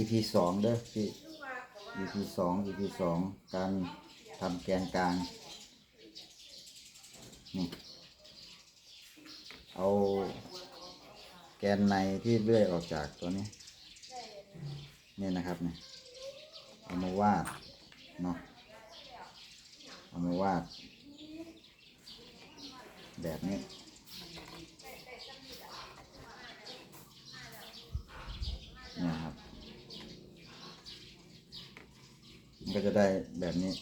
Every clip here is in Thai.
EP สองเด้อพี่ EP สอง EP สองการทำแกนกลางนี่เอาแกนในที่เลื่อยออกจากตัวนี้ นี่นะครับเนี่ยเอามาวาดเนาะเอามาวาดแบบนี้ เนี่ยครับ มัน ก็จะได้แบบนี้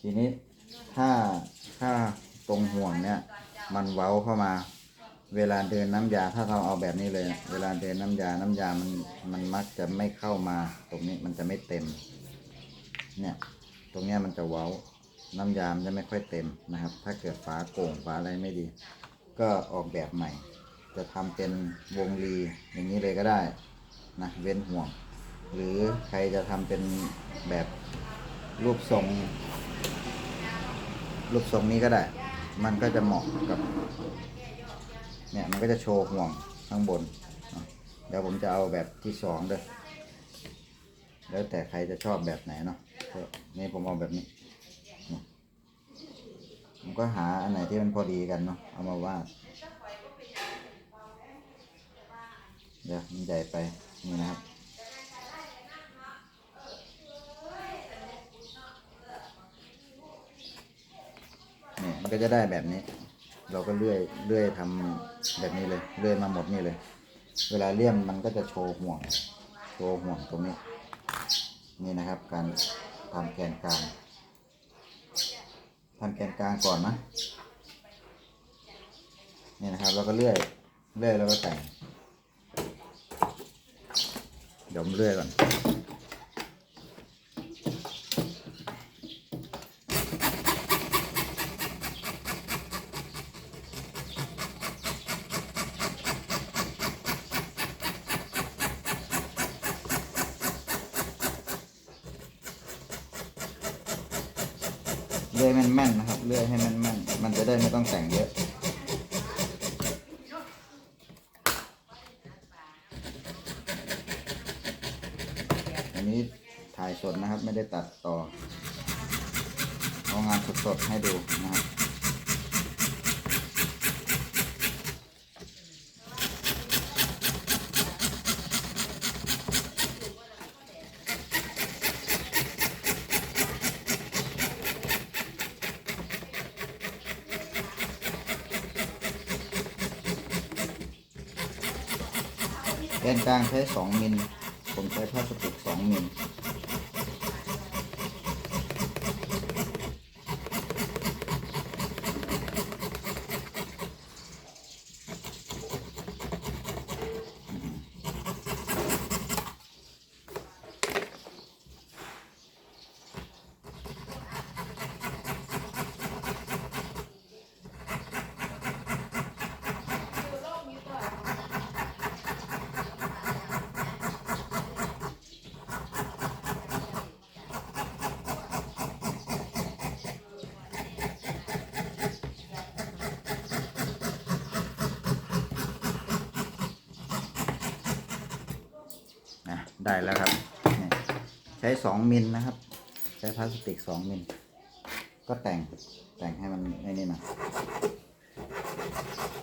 ทีนี้ถ้าถ้าตรงห่วงเนี่ย มันเว้าเข้ามา เวลาเดินน้ำยาถ้าเราเอาแบบนี้เลย เวลาเดินน้ำยาน้ำยามันมันมักจะไม่เข้ามา ตรงนี้มันจะไม่เต็ม เนี่ย ตรงเนี้ยมันจะเว้า น้ำยามันจะไม่ค่อยเต็มนะครับ ถ้าเกิดฝาโก่งฝาอะไรไม่ดี ก็ออกแบบใหม่ จะทำเป็นวงรีอย่างนี้เลยก็ได้นะเว้นห่วง หรือใครจะทำเป็นแบบรูปทรง รูปทรงนี้ก็ได้ มันก็จะเหมาะกับ เนี่ยมันก็จะโชว์ห่วงข้างบน เดี๋ยวผมจะเอาแบบที่สองด้วยแล้วแต่ใครจะชอบแบบไหนเนาะนี่ผมเอาแบบนี้ผมก็หาอันไหนที่มันพอดีกันเนาะเอามาวาดเดี๋ยวมันใหญ่ไปนี่นะครับ เนี่ยมัน ก็จะได้แบบนี้ เราก็เลื่อยเลื่อยทำแบบนี้เลย เลื่อยมาหมดนี่เลย เวลาเลี่ยมมันก็จะโชว์ห่วง โชว์ห่วงตรงนี้ นี่นะครับ การทำแกนกลางทำแกนกลางก่อนนะ นี่นะครับเราก็เลื่อย เลื่อยแล้วก็แต่งเดี๋ยวมเลื่อยก่อน เลื่อยแม่นๆนะครับ เลื่อยให้แม่นๆมันจะได้ไม่ต้องแต่งเยอะอันนี้ถ่ายสดนะครับ ไม่ได้ตัดต่อเอางานสดๆให้ดูนะครับ แกนกลางใช้ 2มิลผมใช้พลาสติก 2มิล ได้แล้วครับ ใช้2มิลนะครับ ใช้พลาสติก2มิล ก็แต่งแต่งให้มันไอ้นี่นะ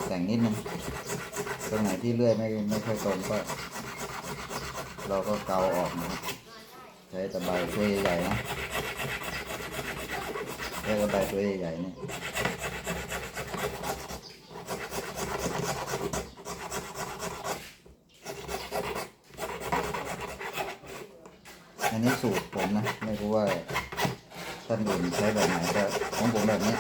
แต่งนิดนึงตรงไหนที่เลื่อยไม่ไม่ค่อยตรงก็ เราก็เกาออกนะครับใช้ตะไบตัวใหญ่ๆนะใช้ตะไบตัวใหญ่ๆนี่ อันนี้สูตรผมนะ ไม่รู้ว่าท่านอื่นใช้แบบไหนแต่ของผมแบบนี้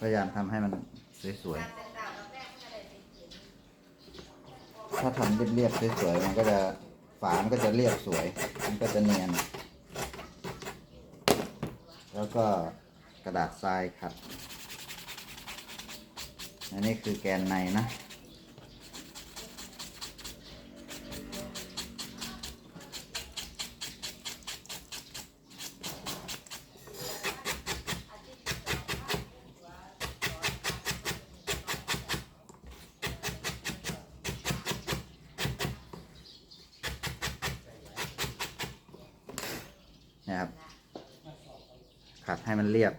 พยายามทำให้มันสวยๆ ถ้าทำเรียบๆสวยๆ มันก็จะฝามันก็จะเรียบสวย มันก็จะเนียน แล้วก็กระดาษทรายครับ อันนี้คือแกนในนะนะครับ ขัดให้มันเรียบ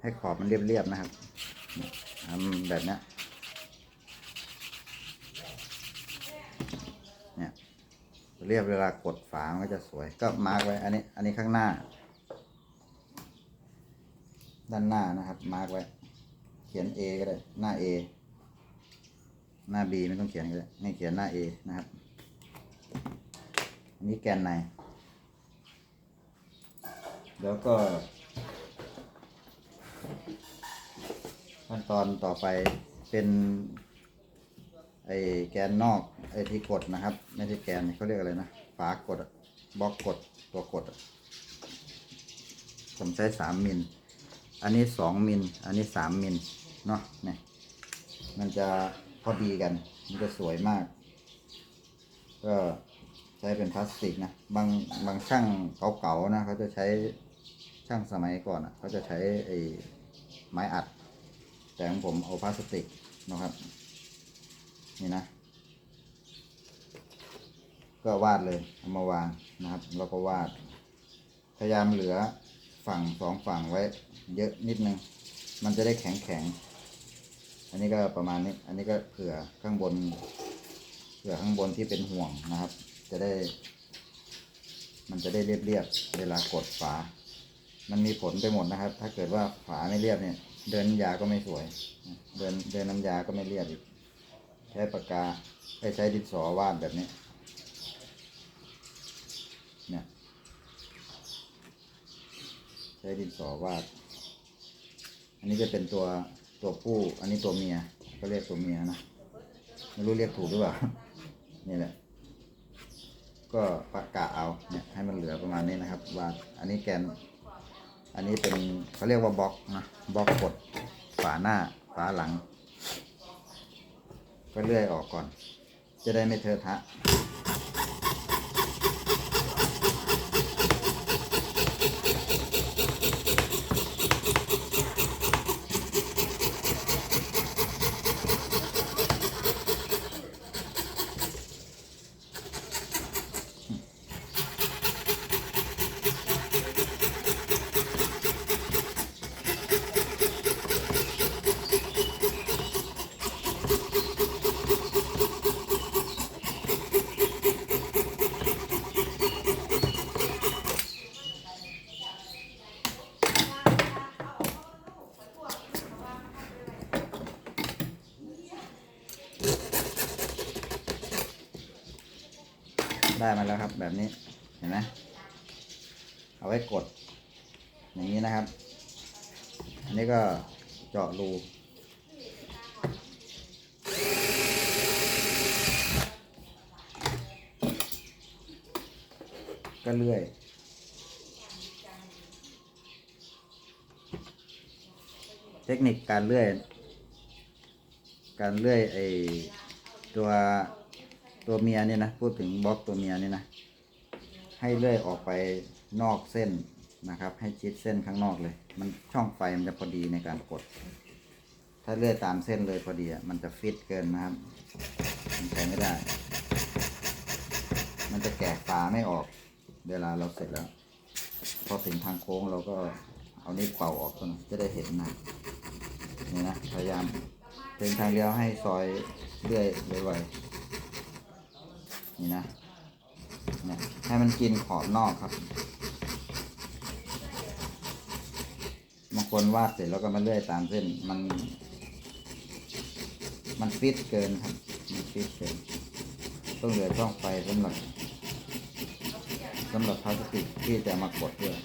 ให้ขอบมันเรียบๆนะครับทำแบบนี้เนี่ยเรียบเวลากดฝามันก็จะสวย ก็มาร์กไว้อันนี้ อันนี้ข้างหน้า ด้านหน้านะครับ มาร์กไว้ เขียน A ก็ได้ หน้า A หน้า B ไม่ต้องเขียนก็ได้นี่เขียนหน้า A นะครับ อันนี้แกนใน แล้วก็ ขั้นตอนต่อไปเป็นไอแกนนอกไอที่กดนะครับ ไม่ใช่แกนเขาเรียกอะไรนะฝากดบล็อกกดตัวกด ผมใช้สามมิลอันนี้สองมิลอันนี้สามมิลเนาะเนี่ยมันจะพอดีกัน มันจะสวยมาก ก็ใช้เป็นพลาสติกนะ บางบางช่างเก่าๆนะเขาจะใช้ ช่างสมัยก่อนอะเขาจะใช้ไอ้ไม้อัด แต่ของผมเอาพลาสติกนะครับ นี่นะ ก็วาดเลยเอามาวางนะครับ แล้วก็วาด พยายามเหลือฝั่งสองฝั่งไว้ เยอะนิดนึง มันจะได้แข็งแข็ง อันนี้ก็ประมาณนี้ อันนี้ก็เผื่อข้างบน เผื่อข้างบนที่เป็นห่วงนะครับ จะได้ มันจะได้เรียบๆเวลากดฝา มันมีผลไปหมดนะครับ ถ้าเกิดว่าฝาไม่เรียบเนี่ย เดินยาก็ไม่สวย เดินเดินน้ำยาก็ไม่เรียบอีกใช้ปากกาให้ใช้ดินสอวาดแบบนี้เนี่ยใช้ดินสอวาด อันนี้จะเป็นตัวตัวผู้อันนี้ตัวเมีย ก็เรียกตัวเมียนะไม่รู้เรียกถูกหรือเปล่านี่แหละ ก็ปากกาเอาเนี่ยให้มันเหลือประมาณนี้นะครับวาดอันนี้แกน อันนี้เป็นเขาเรียกว่าบล็อกนะบล็อกกดฝาหน้าฝาหลัง ก็เลื่อยออกก่อน จะได้ไม่เทอะทะ ได้มาแล้วครับ แบบนี้เห็นไหมเอาไว้กด อย่างนี้นะครับ อันนี้ก็เจาะรูก็เลื่อย เทคนิคการเลื่อย การเลื่อยไอตัว ตัวเมียเนี่ยนะพูดถึงบล็อกตัวเมียเนี่ยนะ ให้เลื่อยออกไปนอกเส้นนะครับ ให้ชิดเส้นข้างนอกเลย มันช่องไฟมันจะพอดีในการกด ถ้าเลื่อยตามเส้นเลยพอดีอะมันจะฟิตเกินนะครับมันใช้ไม่ได้ มันจะแกะฝาไม่ออก เวลาเราเสร็จแล้ว พอถึงทางโค้งเราก็เอานิ้วเป่าออกก่อนจะได้เห็นนะนี่นะพยายามเป็นทางเดียวให้ซอยเลื่อยไวๆ นี่นะเนี่ยให้มันกินขอบนอกครับบางคนวาดเสร็จแล้วก็มาเลื่อยตามเส้นมัน มันฟิตเกินครับมันฟิตเกินต้องเหลือช่องไฟสำหรับสำหรับพลาสติกที่จะมากดด้วย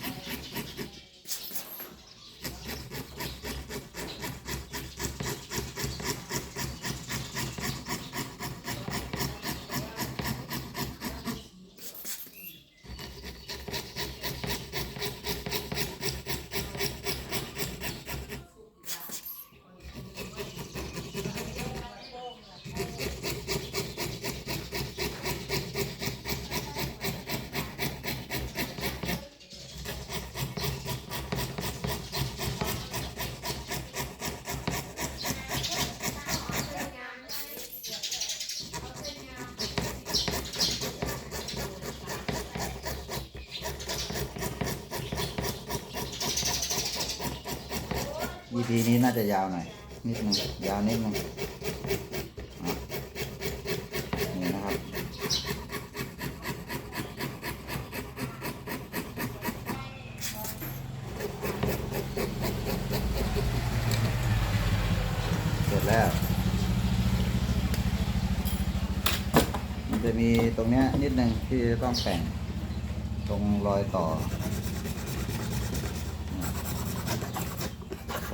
EP นี้น่าจะยาวหน่อยนิดนึงยาวนิดนึงอะนี่นะครับ เสร็จแล้ว มันจะมีตรงเนี้ยนิดนึงที่ต้องแต่งตรงรอยต่อ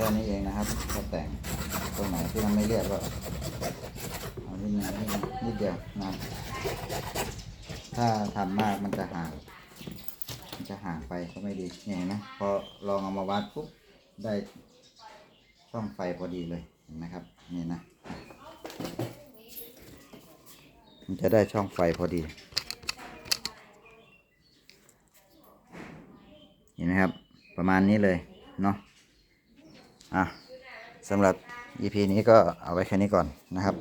แค่นี้เองนะครับก็แต่งตรงไหนที่มันไม่เรียบก็เอานิดนึงนิดนึงนิดเดียวนะถ้าทำมากมันจะห่างมันจะห่างไปก็ไม่ดีนี่เห็นไหมพอลองเอามาวัดปุ๊บได้ช่องไฟพอดีเลยเห็นไหมครับนี่นะมันจะได้ช่องไฟพอดีเห็นไหมครับ ประมาณนี้เลยเนาะ อะสำหรับ EP นี้ก็เอาไว้แค่นี้ก่อนนะครับ